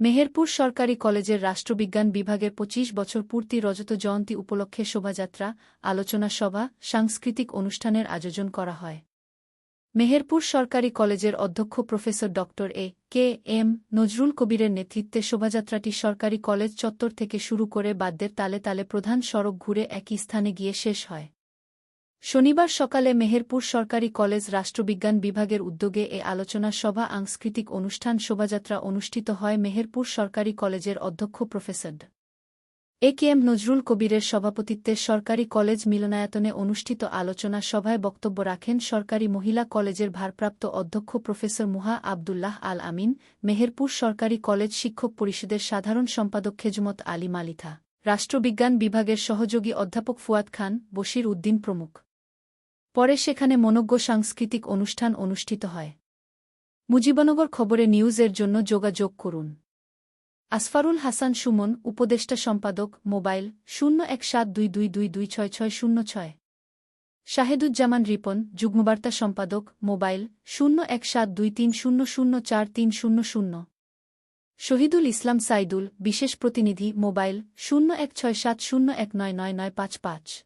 মেহেরপুর সরকারি কলেজের রাষ্ট্রবিজ্ঞান বিভাগের ২৫ বছর পূর্তি রজত জয়ন্তী উপলক্ষে শোভাযাত্রা, আলোচনা সভা, সাংস্কৃতিক অনুষ্ঠানের আয়োজন করা হয়। মেহেরপুর সরকারি কলেজের অধ্যক্ষ প্রফেসর ড এ কে এম নজরুল কবিরের নেতৃত্বে শোভাযাত্রাটি সরকারি কলেজ চত্বর থেকে শুরু করে বাদ্যের তালে তালে প্রধান সড়ক ঘুরে একই স্থানে গিয়ে শেষ হয়। শনিবার সকালে মেহেরপুর সরকারি কলেজ রাষ্ট্রবিজ্ঞান বিভাগের উদ্যোগে এ আলোচনা সভা আংস্কৃতিক অনুষ্ঠান শোভাযাত্রা অনুষ্ঠিত হয় মেহেরপুর সরকারি কলেজের অধ্যক্ষ professor A K M Nazrul কবিরের সভাপতিত্বে সরকারি কলেজ মিলনায়তনে অনুষ্ঠিত আলোচনা সভায় বক্তব্য রাখেন সরকারি মহিলা কলেজের ভারপ্রাপ্ত অধ্যক্ষ প্রফেসর মুহা আবদুল্লাহ আল আমিন, মেহেরপুর সরকারি কলেজ শিক্ষক পরিষদের সাধারণ সম্পাদক খেজমত আলী মালিথা, রাষ্ট্রবিজ্ঞান বিভাগের সহযোগী অধ্যাপক ফুয়াদ খান, বশির উদ্দিন প্রমুখ। পরে সেখানে মনজ্ঞ সাংস্কৃতিক অনুষ্ঠান অনুষ্ঠিত হয়। মুজিবনগর খবরে নিউজের জন্য যোগাযোগ করুন। আসফারুল হাসান সুমন, উপদেষ্টা সম্পাদক, মোবাইল শূন্য এক সাত দুই দুই দুই দুই ছয় ছয় শূন্য ছয়। শাহেদুজ্জামান রিপন, যুগ্মবার্তা সম্পাদক, মোবাইল শূন্য এক সাত দুই তিন শূন্য শূন্য চার তিন শূন্য শূন্য। শহীদুল ইসলাম সাইদুল, বিশেষ প্রতিনিধি, মোবাইল শূন্য এক ছয় সাত শূন্য এক নয় নয় নয় পাঁচ পাঁচ।